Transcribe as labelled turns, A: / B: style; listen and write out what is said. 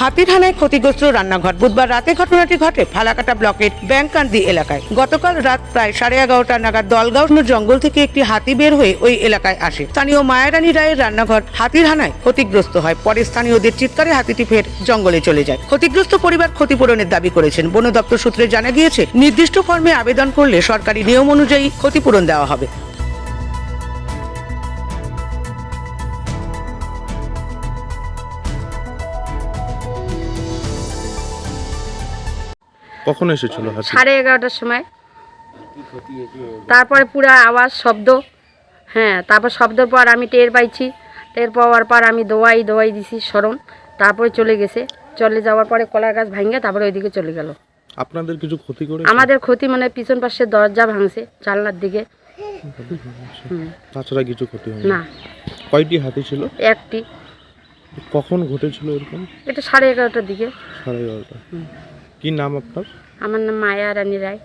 A: হাতির হানায় ক্ষতিগ্রস্ত রান্নাঘর। বুধবার রাতে ঘটনাটি ঘটে ফালাকাটা ব্লকের ব্যাংকান্দি এলাকায়। গতকাল রাত প্রায় সাড়ে এগারোটা নাগাদ দলগাঁও জঙ্গল থেকে একটি হাতি বের হয়ে ওই এলাকায় আসে। স্থানীয় মায়ারানী রায়ের রান্নাঘর হাতির হানায় ক্ষতিগ্রস্ত হয়। পরে স্থানীয়দের চিৎকারে হাতিটি ফের জঙ্গলে চলে যায়। ক্ষতিগ্রস্ত পরিবার ক্ষতিপূরণের দাবি করেছেন। বন দপ্তর সূত্রে জানা গিয়েছে, নির্দিষ্ট ফর্মে আবেদন করলে সরকারি নিয়ম অনুযায়ী ক্ষতিপূরণ দেওয়া হবে।
B: কখন এসেছিল হাতি?
C: সাড়ে এগারোটার সময়। তারপরে পুরো আওয়াজ শব্দ হ্যাঁ তারপর শব্দের পর আমি টের পাইছি। টের পাওয়ার পর আমি দোয়াই দোয়াই দিছি সরম তারপরে চলে গেছে। চলে যাওয়ার পরে কলার গাছ ভাঙে তারপরে ওইদিকে চলে গেল।
B: আপনাদের কিছু ক্ষতি করে
C: আমাদের ক্ষতি মানে পিছন পাশে দরজা ভাঙছে জানলার দিকে।
B: তাছাড়া কিছু ক্ষতি হয়নি?
C: না।
B: কয়টি হাতি ছিল?
C: একটি।
B: কখন ঘটেছিল এরকম?
C: এটা সাড়ে এগারোটার দিকে।
B: সাড়ে এগারোটা। কি নাম আপনার?
C: আমার নাম মায়া রানী রায়।